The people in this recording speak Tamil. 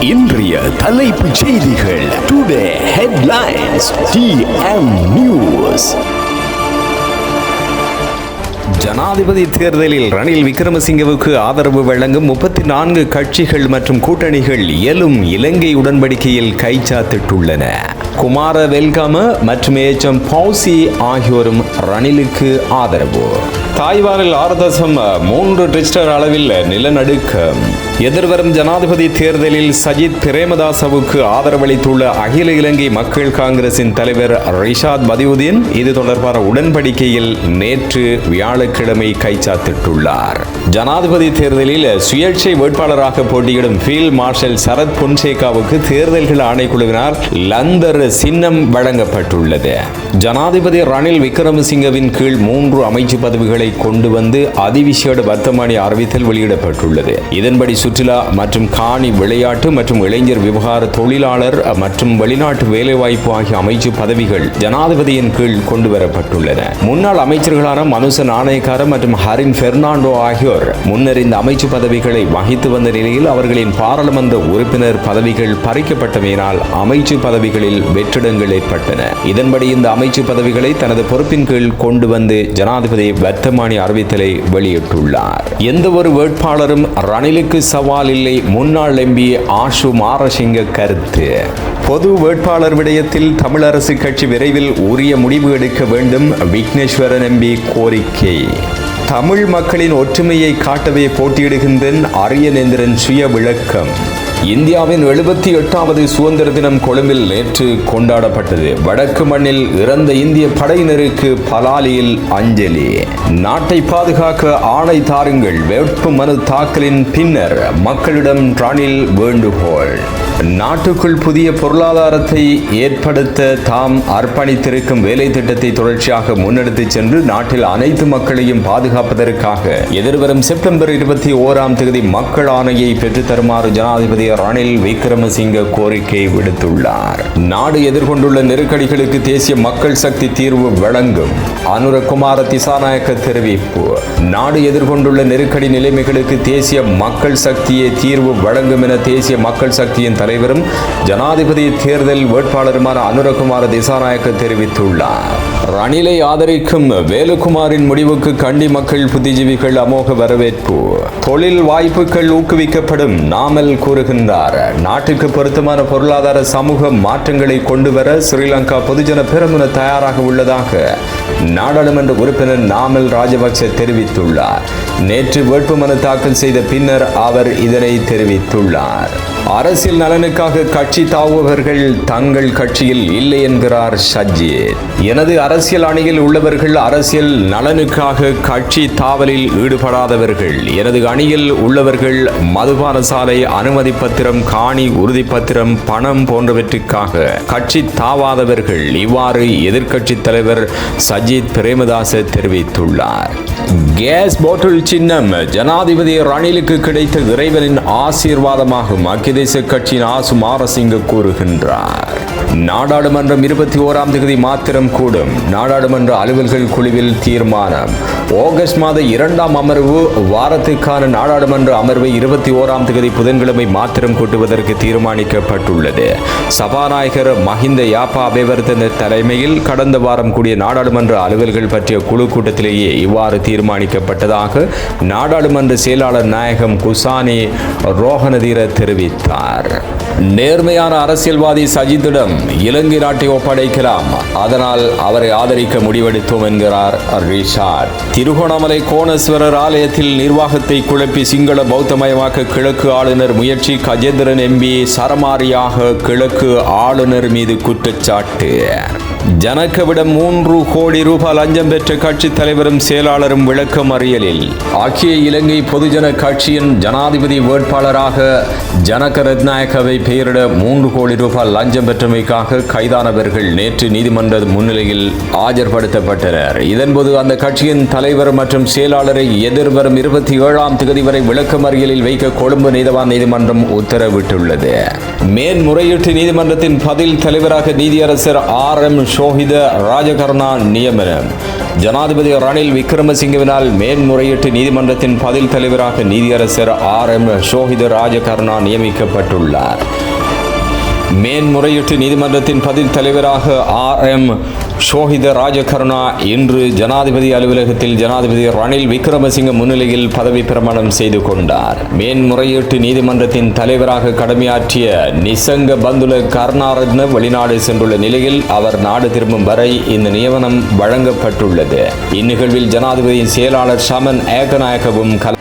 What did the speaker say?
இன்றைய தலைப்புச் செய்திகள். டுடே ஹெட்லைன்ஸ் டிஎம் நியூஸ் ஜனாதிபதி தேர்தலில் ரணில் விக்ரமசிங்கவுக்கு ஆதரவு வழங்கும் முப்பத்தி நான்கு கட்சிகள் மற்றும் கூட்டணிகள் இயலும் இலங்கை உடன்படிக்கையில் கைச்சாத்திட்டுள்ளன. குமார வெல்கம மற்றும் ஏச்சம் பௌசி ஆகியோரும் ரணிலுக்கு ஆதரவு. தாய்வானில் ஆறு தசம் மூன்று ரிஸ்டர் அளவில் நிலநடுக்கம். எதிர்வரும் ஜனாதிபதி தேர்தலில் சஜித் பிரேமதாசவுக்கு ஆதரவளித்துள்ள அகில இலங்கை மக்கள் காங்கிரசின் தலைவர் ரிஷாத் பதியுதீன் இது தொடர்பான உடன்படிக்கையில் நேற்று வியாழக்கிழமை கைச்சாத்திட்டுள்ளார். ஜனாதிபதி தேர்தலில் சுயேட்சை வேட்பாளராக போட்டியிடும் ஃபீல்ட் மார்ஷல் சரத் பொன்சேகாவுக்கு தேர்தல்கள் ஆணைக்குழுவினால் லந்தர் சின்னம் வழங்கப்பட்டுள்ளது. ஜனாதிபதி ரணில் விக்ரமசிங்கவின் கீழ் மூன்று அமைச்சு பதவிகளை கொண்டு வந்து அதிவிசேட வர்த்தமானி அறிவித்தல் வெளியிடப்பட்டுள்ளது. இதன்படி சுற்றுலா மற்றும் காணி விளையாட்டு மற்றும் இளைஞர் விவகார தொழிலாளர் மற்றும் வெளிநாட்டு வேலைவாய்ப்பு ஆகிய அமைச்சு பதவிகள் ஜனாதிபதியின் கீழ் கொண்டு வரப்பட்டுள்ளன. முன்னாள் அமைச்சர்களான மனுச நாணயக்கார மற்றும் ஹரின் பெர்னாண்டோ ஆகியோர் முன்னர் இந்த அமைச்சு பதவிகளை வகித்து வந்த நிலையில் அவர்களின் பாராளுமன்ற உறுப்பினர் பதவிகள் பறிக்கப்பட்டமையினால் அமைச்சு பதவிகளில் வெற்றிடங்கள் ஏற்பட்டன. இதன்படி இந்த அமைச்சு பதவிகளை தனது பொறுப்பின் கீழ் கொண்டு வந்து ஜனாதிபதி வர்த்தமானி அறிவித்தலை வெளியிட்டுள்ளார். எந்த ஒரு வேட்பாளரும் ரணிலுக்கு சவால் இல்லை முன்னாள் எம்பி ஆஷு மாரசிங்க கருத்து. பொது வேட்பாளர் விடயத்தில் தமிழரசு கட்சி விரைவில் உரிய முடிவு எடுக்க வேண்டும் விக்னேஸ்வரன் எம்பி கோரிக்கை. தமிழ் மக்களின் ஒற்றுமையை காட்டவே போட்டியிடுகின்றன் அரியநேந்திரன் சுய விளக்கம் இந்தியாவின் எழுபத்தி எட்டாவது சுதந்திர தினம் கொழும்பில் நேற்று கொண்டாடப்பட்டது. வடக்கு மண்ணில் இறந்த இந்திய படையினருக்கு பலாலியில் அஞ்சலி. நாட்டை பாதுகாக்க ஆணை தாருங்கள் வேட்பு மனு தாக்கலின் பின்னர் மக்களிடம் ரணில் வேண்டுகோள். நாட்டுக்குள் புதிய பொருளாதாரத்தை ஏற்படுத்த தாம் அர்ப்பணித்திருக்கும் வேலை திட்டத்தை தொடர்ச்சியாக முன்னெடுத்து சென்று நாட்டில் அனைத்து மக்களையும் பாதுகாப்பதற்காக எதிர்வரும் செப்டம்பர் இருபத்தி ஓராம் தேதி மக்கள் ஆணையை பெற்றுத்தருமாறு ஜனாதிபதி ரணில் விக்ரமசிங்க கோரிக்கை விடுத்துள்ளார். நாடு எதிர்கொண்டுள்ள நெருக்கடிகளுக்கு தேசிய மக்கள் சக்தி தீர்வு வழங்கும். அனுரகுமார திசாநாயக்க தெரிவிப்பு. நாடு எதிர்கொண்டுள்ள நெருக்கடி நிலைமைகளுக்கு தேசிய மக்கள் சக்தியே தீர்வு வழங்கும் என தேசிய மக்கள் சக்தியின் தலைவரும் ஜனாதிபதி தேர்தல் வேட்பாளருமான அனுரகுமார திசாநாயக்க தெரிவித்துள்ளார். ரணிலை ஆதரிக்கும் வேலுகுமாரின் முடிவுக்கு கண்டி மக்கள் புத்திஜீவிகள் அமோக வரவேற்பு. தொழில் வாய்ப்புகள் ஊக்குவிக்கப்படும் நாமல் கூறுகின்றார். நாட்டுக்கு பொருத்தமான பொருளாதார சமூக மாற்றங்களை கொண்டு வர ஸ்ரீலங்கா பொதுஜன பெருமுன தயாராக உள்ளதாக நாடாளுமன்ற உறுப்பினர் நாமல் ராஜபக்ச தெரிவித்துள்ளார். நேற்று வேட்புமனு தாக்கல் செய்த பின்னர் அவர் இதனை தெரிவித்துள்ளார். அரசியல் நலனுக்காக கட்சி தாவுபவர்கள் தங்கள் கட்சியில் இல்லை என்கிறார் சஜித். எனது அரசியல் அணியில் உள்ளவர்கள் அரசியல் நலனுக்காக கட்சி தாவலில் ஈடுபடாதவர்கள். எனது அணியில் உள்ளவர்கள் மதுபான சாலை அனுமதி பத்திரம் காணி உறுதிப்பத்திரம் பணம் போன்றவற்றுக்காக கட்சி தாவாதவர்கள். இவ்வாறு எதிர்க்கட்சி தலைவர் சஜித் பிரேமதாச தெரிவித்துள்ளார். கேஸ் பாட்டில் சின்னம் ஜனாதிபதி ரணிலுக்கு கிடைத்த இறைவனின் ஆசீர்வாதமாகும் அக்கிதேச கட்சியின் ஆசு மாரசிங்க கூறுகின்றார். நாடாளுமன்றம் இருபத்தி ஓராம் தேதி மாத்திரம் கூடும். நாடாளுமன்ற அலுவல்கள் குழுவில் தீர்மானம். ஆகஸ்ட் மாத இரண்டாம் அமர்வு வாரத்துக்கான நாடாளுமன்ற அமர்வை இருபத்தி ஓராம் தேதி புதன்கிழமை மாத்திரம் கூட்டுவதற்கு தீர்மானிக்கப்பட்டுள்ளது. சபாநாயகர் மஹிந்த யாப்பா அபிவர்தன தலைமையில் கடந்த வாரம் கூடிய நாடாளுமன்ற அலுவல்கள் பற்றிய குழு கூட்டத்திலேயே இவ்வாறு தீர்மானிக்கப்பட்டதாக நாடாளுமன்ற செயலாளர் நாயகம் குசானி ரோஹனதீர தெரிவித்தார். நேர்மையான அரசியல்வாதி சஜித்திடம் இலங்கை நாட்டை ஒப்படைக்கலாம். அதனால் அவரை ஆதரிக்க முடிவெடுத்தோம் என்கிறார் ரிஷாட். திருகோணமலை கோணேஸ்வரர் ஆலயத்தில் நிர்வாகத்தை குழப்பி சிங்கள பௌத்தமயமாக்க கிழக்கு ஆளுநர் முயற்சி கஜேந்திரன் எம்பி சரமாரியாக கிழக்கு ஆளுநர் மீது குற்றச்சாட்டு. ஜனக்கவிடம் மூன்று கோடி ரூபாய் லஞ்சம் பெற்ற கட்சி தலைவரும் செயலாளரும் விளக்கம் அறியலில். ஆகிய இலங்கை பொதுஜன கட்சியின் ஜனாதிபதி வேட்பாளராக ஜனக ரத்நாயகவை பெயரிட மூன்று கோடி ரூபாய் லஞ்சம் பெற்றமைக்காக கைதானவர்கள் நேற்று நீதிமன்ற முன்னிலையில் ஆஜர்படுத்தப்பட்டனர். இதன்போது அந்த கட்சியின் தலைவர் மற்றும் செயலாளரை எதிர்வரும் இருபத்தி ஏழாம் தேதி வரை விளக்கமறியலில் வைக்க கொழும்பு நீதவான் நீதிமன்றம் உத்தரவிட்டுள்ளது. மேன்முறையீட்டு நீதிமன்றத்தின் பதில் தலைவராக நீதியரசர் ஆர் எம் ஷோஹித ராஜகர்ணா நியமனம். ஜனாதிபதி ரணில் விக்ரமசிங்கவினால் மேன்முறையீட்டு நீதிமன்றத்தின் பதில் தலைவராக நீதியரசர் ஆர் எம் ஷோஹித ராஜகர்ணா நியமிக்கப்பட்டுள்ளார். மேன்முறையீட்டு நீதிமன்றத்தின் பதில் தலைவராக ஆர் எம் ஷோஹித ராஜகருணா இன்று ஜனாதிபதி அலுவலகத்தில் ஜனாதிபதி ரணில் விக்ரமசிங்க முன்னிலையில் பதவி பிரமாணம் செய்து கொண்டார். மேன்முறையீட்டு நீதிமன்றத்தின் தலைவராக கடமையாற்றிய நிசங்க பந்துல கருணாரத்ன வெளிநாடு சென்றுள்ள நிலையில் அவர் நாடு திரும்பும் வரை இந்த நியமனம் வழங்கப்பட்டுள்ளது. இந்நிகழ்வில் ஜனாதிபதியின் செயலாளர் ஷமன் ஏகநாயகவும் கல